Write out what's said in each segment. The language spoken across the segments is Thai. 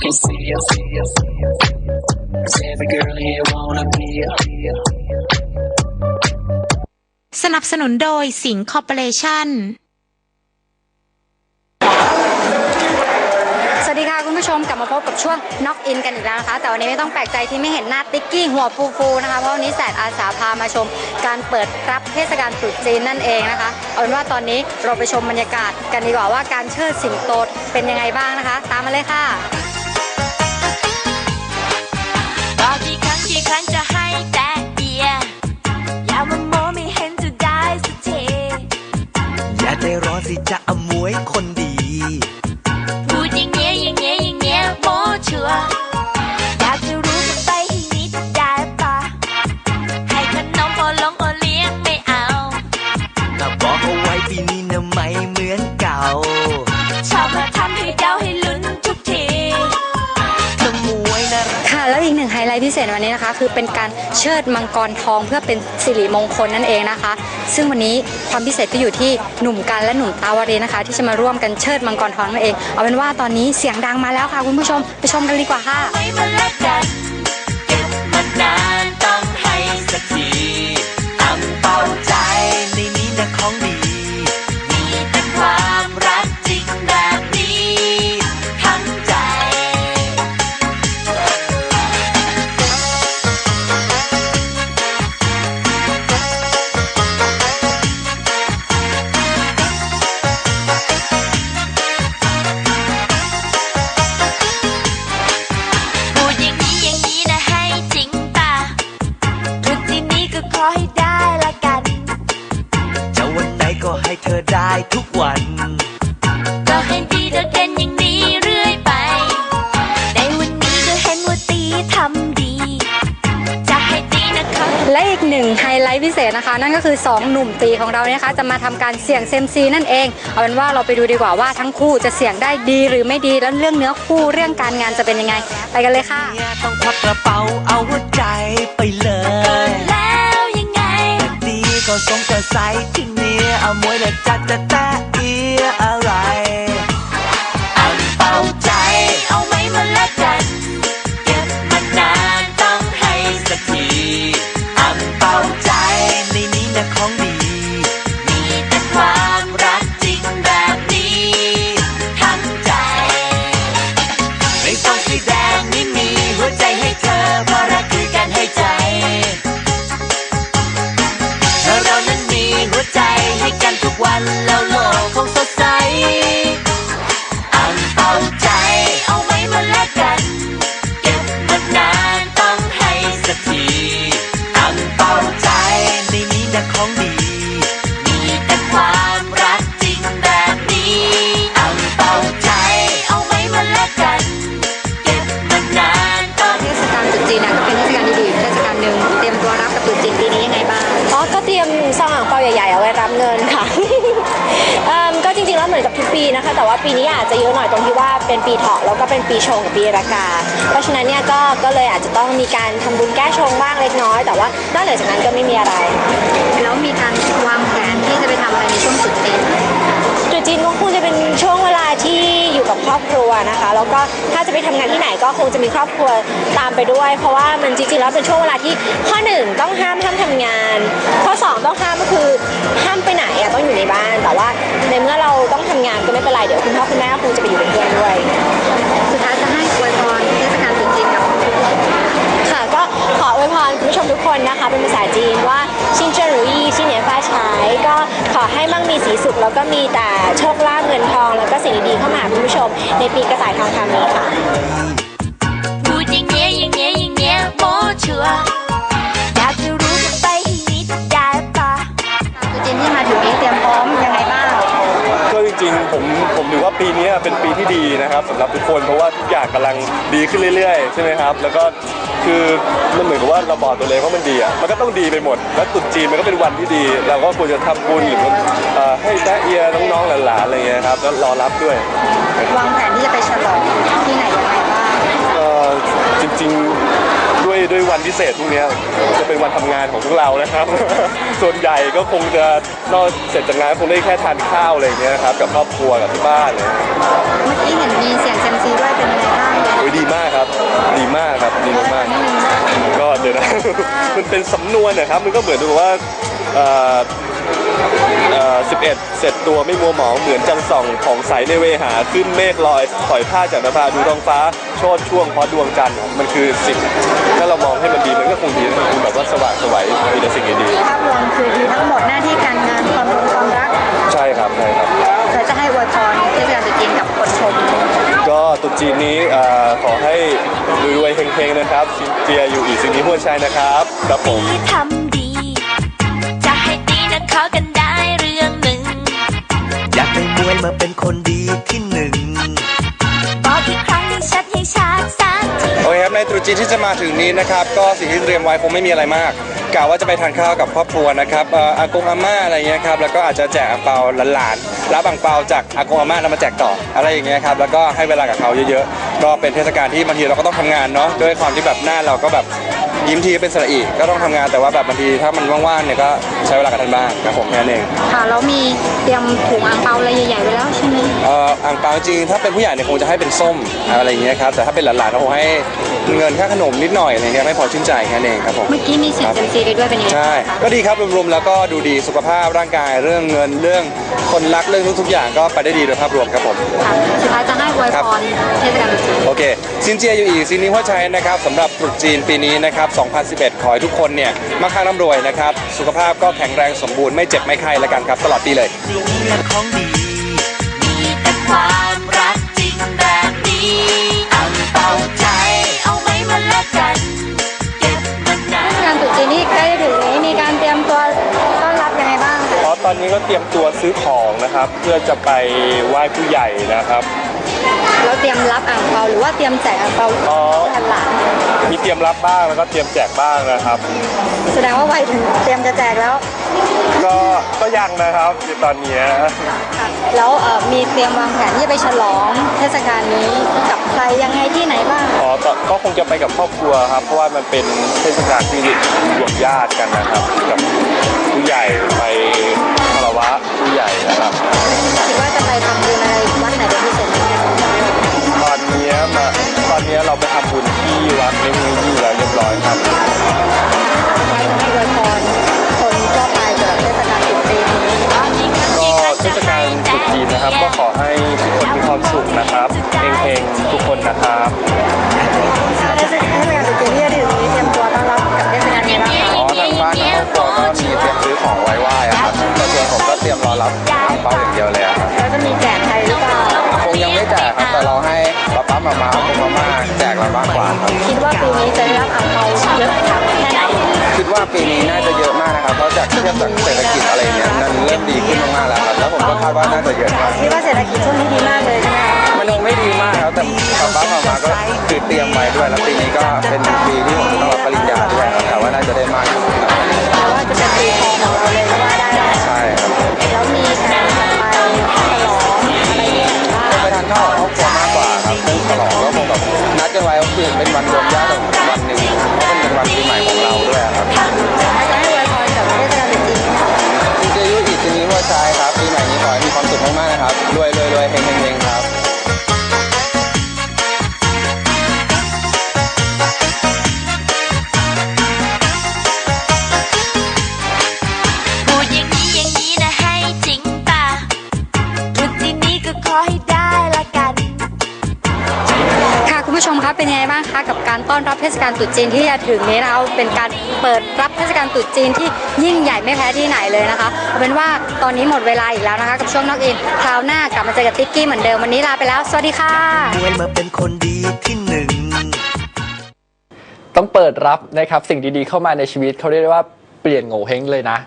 can see you. Cause every girl here wanna be you. สนับสนุนโดยสิงคอร์ปอเรชั่น สวัสดีค่ะคุณผู้ชมกลับมาพบกับช่วงน็อกอินกันอีกแล้วนะคะ แต่วันนี้ไม่ต้องแปลกใจที่ไม่เห็นหน้าติ๊กกี้หัวฟูฟูๆนะคะ เพราะวันนี้แสนอาสาพามาชมการเปิดรับเทศกาลตรุษจีนนั่นเองนะคะเอาเป็นว่าตอนนี้เราไปชมบรรยากาศกันดีกว่าว่าการเชิดสิงโตเป็นยังไงบ้างนะคะ ตามมาเลยค่ะ สิจะอมวยคนดี พูดอย่างเงี้ยอย่างเงี้ยอย่างเงี้ยโมชัวร์อยากจะรู้จะไปให้นิดได้ปะให้ขนมโอลงโอเลี้ยงไม่เอาก็บอกเอาไว้ปีนี้นะไม่เหมือนเก่า ชอบมาทำให้เดาให้ลุ้นทุกทีขโมยนะค่ะแล้วอีกหนึ่งไฮไลท์พิเศษวันนี้นะคะ คือเป็นการเชิดมังกรทองเพื่อเป็นสิริมงคลนั่นเองนะคะ ซึ่งวันนี้ความพิเศษก็อยู่ที่หนุ่มกันและหนุ่มตาวารีนะคะ ที่จะมาร่วมกันเชิดมังกรทองนั่นเอง เอาเป็นว่าตอนนี้เสียงดังมาแล้วค่ะ คุณผู้ชมไปชมกันดีกว่าค่ะของดี และอีกหนึ่งไฮไลท์พิเศษนะคะ นั่นก็คือ 2 หนุ่มตีของเราเนี่ยนะคะ จะมาทำการเสี่ยงเซยมซีนั่นเอง เอาเป็นว่าเราไปดูดีกว่าว่าทั้งคู่จะเสี่ยงได้ดีหรือไม่ดีแล้วเรื่องเนื้อคู่เรื่องการงานจะเป็นยังไง ไปกันเลยค่ะเนี่ยต้องควักกระเป๋าเอาหัวใจไปเลยแล้วยังไงแต่ดีก็สงกระใสที่เนี่ยอมวยและจัดแต่แต่เอียอะไรารเงินค่ะ ก็จริงๆแล้วเหมือนกับทุกปีนะคะ แต่ว่าปีนี้อาจจะเยอะหน่อยตรงที่ว่าเป็นปีเถาะแล้วก็เป็นปีชงกับปีรากา เพราะฉะนั้นเนี่ยก็ก็เลยอาจจะต้องมีการทำบุญแก้ชงบ้างเล็กน้อย แต่ว่านอกเหนือจากนั้นก็ไม่มีอะไร แล้วมีการวางแผนที่จะไปทำอะไรในช่วงตรุษจีนไหม จีนก็คงจะเป็นช่วงเวลาที่อยู่กับครอบครัวนะคะ แล้วก็ถ้าจะไปทำงานที่ไหนก็คงจะมีครอบครัวตามไปด้วย เพราะว่ามันจริงๆแล้วเป็นช่วงเวลาที่ข้อหนึ่งต้องห้ามห้ามทำงาน ข้อสองต้องห้ามก็คือห้ามไปไหนอะต้องอยู่ในบ้าน แต่ว่าในเมื่อเราต้องทำงานก็ไม่เป็นไรเดี๋ยวคุณพ่อคุณแม่คงจะไปอยู่เป็นเพื่อนด้วย สุดท้ายจะให้อวยพร ขออวยพรคุณผู้ชมทุกคนนะคะ เป็นภาษาจีนว่าชิงเจรุยชินเหนียนฟ้าฉายก็ขอให้มั่งมีสีสุข แล้วก็มีแต่โชคลาภเงินทอง แล้วก็สิ่งดีๆเข้ามาหาคุณผู้ชม ในปีกระต่ายทองคำนี้ค่ะ ดีนะครับสำหรับทุกคนเพราะว่าทุกอย่างกำลังดีขึ้นเรื่อยๆใช่ไหมครับ แล้วก็คือมันเหมือนกับว่าเราบอกตัวเองว่ามันดีอะมันก็ต้องดีไปหมด แล้วตรุษจีนมันก็เป็นวันที่ดี เราก็ควรจะทำบุญหรือว่าเอ่อให้แตะเอียน้องๆหลานๆอะไรเงี้ยครับแล้วรอรับด้วยวางแผนที่จะไปฉลองที่ไหนยังไงบ้าง เอ่อจริงๆ ด้วยด้วยวันพิเศษพวกเนี้ยจะเป็นวันทำงานของพวกเรานะครับ ส่วนใหญ่ก็คงจะนอกเสร็จจากงานคงได้แค่ทานข้าวอะไรอย่างเงี้ยครับกับครอบครัวกับที่บ้านเลยเมื่อกี้เห็นมีเสียงเซยมซีด้วยเป็นยังไงบ้างอุ๊ยยดีมากครับ ดีมากครับดีมากๆก็เดี๋ยวนะมันเป็นสำนวนนะครับมันก็เหมือนกับว่า เอ่อเอ่อ11 เสร็จตัวไม่มัวหมองเหมือนจันส่องของใสในเวหาขึ้นเมฆลอยปล่อยผ้าจากนภาดูท้องฟ้าโชดช่วงเพราะดวงจันทร์มันคือสิ่งถ้าเรามองให้มันดีมันก็คงดีมันคงแบบว่าสว่างไสวยมีแต่สิ่งดีภาพรวมคือดีทั้งหมดหน้าที่การงานความรักความรักๆใช่ครับใช่ครับ เธอจะให้อวยพรเทศกาลตรุษจีนกับคนชมก็ตรุษจีนนี้เอ่อขอให้รวยๆเฮงๆนะครับซินเจียอยู่อีกสิ่งนี้หัวใจนะครับครับผม ที่ทำดีจะให้ดีนะ ขอกันได้เรื่องหนึ่ง อยากให้มวยมาเป็นคนดีที่หนึ่ง บอกอีกครั้งให้ชัดให้ชัดสักที โอเคครับในตรุษจีนที่จะมาถึงนี้นะครับก็สิ่งที่เตรียมไว้คงไม่มีอะไรมากกะว่าจะไปทานข้าวกับครอบครัวนะครับเอ่ออากงอาม่าอะไรเงี้ยครับแล้วก็อาจจะแจกอ่างเปาหลานๆรับอ่างเปาจากอากงอาม่านำมาแจกต่ออะไรอย่างเงี้ยครับแล้วก็ให้เวลากับเขาเยอะๆ ก็เป็นเทศกาลที่บางทีเราก็ต้องทำงานเนาะด้วยความที่แบบหน้าเราก็แบบ ยิ้มทีเป็นสระอีก็ต้องทำงานแต่ว่าแบบบางทีถ้ามันว่างๆเนี่ยก็ใช้เวลากับท่านบ้างครับผมแค่นั้นเองค่ะแล้วมีเตรียมถุงอ่างเปาอะไรใหญ่ๆไว้แล้วใช่ไหมเอ่ออ่างเปาจริงๆถ้าเป็นผู้ใหญ่เนี่ยคงจะให้เป็นส้มอะไรอย่างเงี้ยครับแต่ถ้าเป็นหลานๆก็คงให้เงินค่าขนมนิดหน่อยอะไรเงี้ยไม่พอชื่นใจแค่นั้นเองครับผม เมื่อกี้มีเสียงเซมซีไปด้วยเป็นยังไงใช่ บ้างคะ ก็ดีครับรวมๆแล้วก็ดูดีสุขภาพร่างกายเรื่องเงินเรื่องคนรักเรื่องทุกๆอย่างก็ไปได้ดีโดยภาพรวมครับผม ค่ะสุดท้ายจะให้อวยครับพรเทศกาลตรุษจีน โอเค ซินเจียอยู่อีกซินนี้หัวใจนะครับสำหรับตรุษจีนปีนี้นะครับ 2011 ขอให้ทุกคนเนี่ยมั่งคั่งร่ำรวยนะครับ สุขภาพก็แข็งแรงสมบูรณ์ไม่เจ็บไม่ไข้แล้วกันครับ ตลอดปีเลย สิ่งและของดี มีแต่ความรักจริงแบบนี้อังเป่าใจ เอาไว้มาแลกกัน เก็บมันนาเทศกาลตรุษจีนที่ใกล้จะถึงนี้มีการเตรียมตัวต้อนรับยังไงบ้างคะ เพราะตอนนี้ก็เตรียมตัวซื้อของนะครับ เพื่อจะไปไหว้ผู้ใหญ่นะครับ แล้วเตรียมรับอ่างเปาหรือว่าเตรียมแจกอ่างเปาอ๋อ หลานมีเตรียมรับบ้างแล้วก็เตรียมแจกบ้างนะครับ ๆแสดงว่าไวถึงเตรียมจะแจกแล้วก็ก็ยังนะครับในตอนเนี้ยแล้วเอ่อมีเตรียมวางแผนที่จะไปฉลองเทศกาลนี้กับใครยังไงที่ไหนบ้างอ๋อต่อก็คงจะไปกับครอบครัวครับ เพราะว่ามันเป็นเทศกาลที่รวมญาติกันนะครับ กับผู้ใหญ่ไปคารวะผู้ใหญ่นะครับ คิดว่าจะไปทำบุญอะไร ตอนนี้เราไปทำบุญที่วัดเล็กนี้อยู่แล้วเรียบร้อยครับ มามาเอาคงมาม่าแจกเรามากกว่าครับ คิดว่าปีนี้จะได้รับอ่างเปาเยอะครับแค่ไหนคิดว่าปีนี้น่าจะเยอะมากนะครับเพราะจากเทียบจากเศรษฐกิจอะไรเนี้ยมันเริ่มดีขึ้นมากๆแล้วครับแล้วผมก็คาดว่าน่าจะเยอะมากคิดว่าเศรษฐกิจช่วงนี้ดีมากเลยใช่ไหมคะมันคงไม่ดีมากครับแต่ป๊าป๊ามามาก็คือเตรียมไว้ด้วยแล้วปีนี้ก็เป็นปีที่ผมจะต้องรับปริญญาด้วยครับแต่ว่าน่าจะได้มากที่สุดครับแต่ว่าจะเป็นปีทองของเราเลยก็ว่าได้นะใช่ครับแล้วมีแผน ยังไงบ้างคะกับการต้อนรับเทศกาลตรุษจีนที่จะถึงนี้นะคะเป็นการเปิดรับเทศกาลตรุษจีนที่ยิ่งใหญ่ไม่แพ้ที่ไหนเลยนะคะเอาเป็นว่าตอนนี้หมดเวลาอีกแล้วนะคะ กับช่วงนอกอินคราวหน้ากลับมาเจอกับติ๊กกี้เหมือนเดิมวันนี้ลาไปแล้ว สวัสดีค่ะมวยมาเป็นคนดีที่หนึ่งต้องเปิดรับนะครับสิ่งดีๆเข้ามาในชีวิตเขาเรียกได้ว่า เปลี่ยนโง่เฮงเลยนะ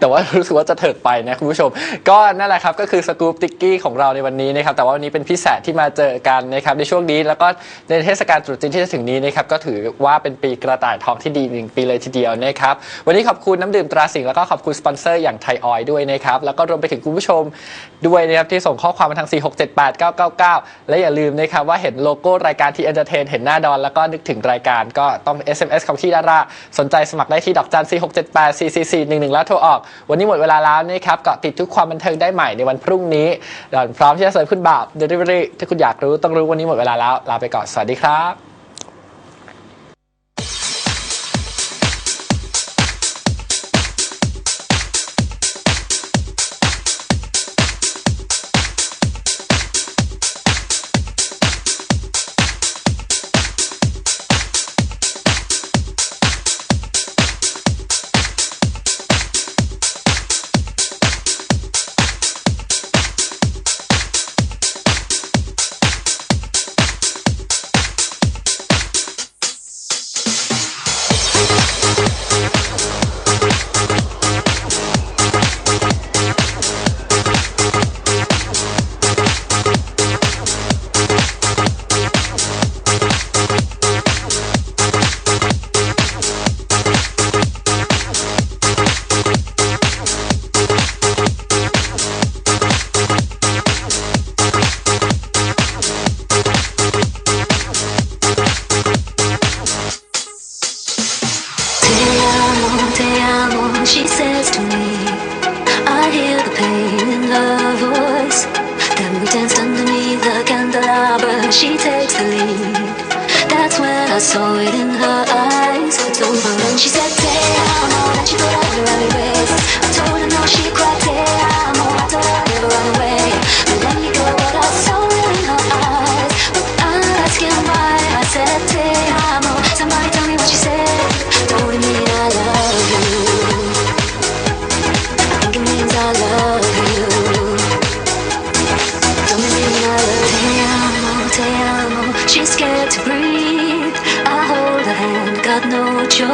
แต่ว่ารู้สึกว่าจะเถิดไปนะคุณผู้ชม ก็นั่นแหละครับก็คือสกู๊ปติ๊กกี้ของเราในวันนี้นะครับแต่ว่าวันนี้เป็นพิเศษที่มาเจอกันนะครับในช่วงนี้แล้วก็ในเทศกาลตรุษจีนที่จะถึงนี้นะครับก็ถือว่าเป็นปีกระต่ายทองที่ดีหนึ่งปีเลยทีเดียวนะครับวันนี้ขอบคุณน้ำดื่มตราสิงห์แล้วก็ขอบคุณสปอนเซอร์อย่างไทยออยล์ด้วยนะครับแล้วก็รวมไปถึงคุณผู้ชมด้วยนะครับที่ส่งข้อความมาทาง 4678999 และอย่าลืมนะครับว่าเห็นโลโก้รายการที่เอนเตอร์เทนเห็นหน้าดอนแล้วก็นึกถึงรายการก็ต้อง SMS ของที่ดาราสนใจสมัครได้ที่ดอกจัน4 06784441แล้วโทรออก วันนี้หมดเวลาแล้วนะครับเกาะติดทุกความบันเทิงได้ใหม่ในวันพรุ่งนี้เราพร้อมที่จะเสิร์ฟคุณบ่าว Delivery ถ้าคุณอยากรู้ต้องรู้วันนี้หมดเวลาแล้วลาไปก่อนสวัสดีครับ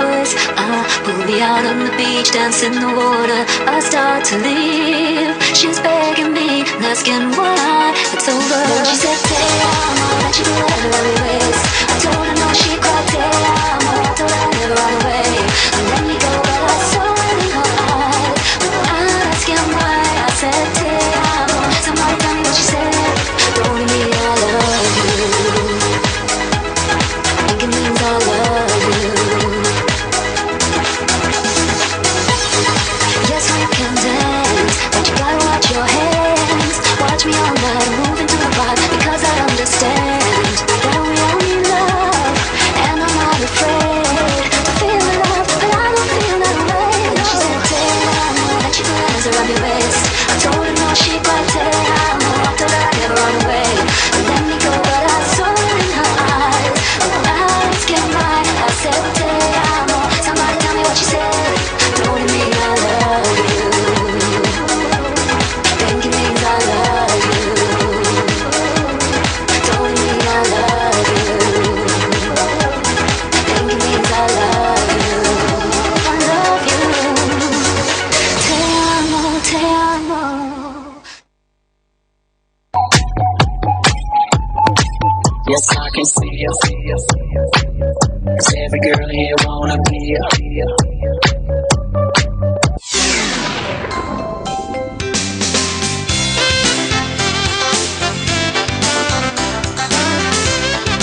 choice. I will be out on the beach, dance in the water. I start to leave. She's begging me, asking why it's over. Then she said, she put her hand around my waist. I told her no, she cried, Te every girl here wanna be a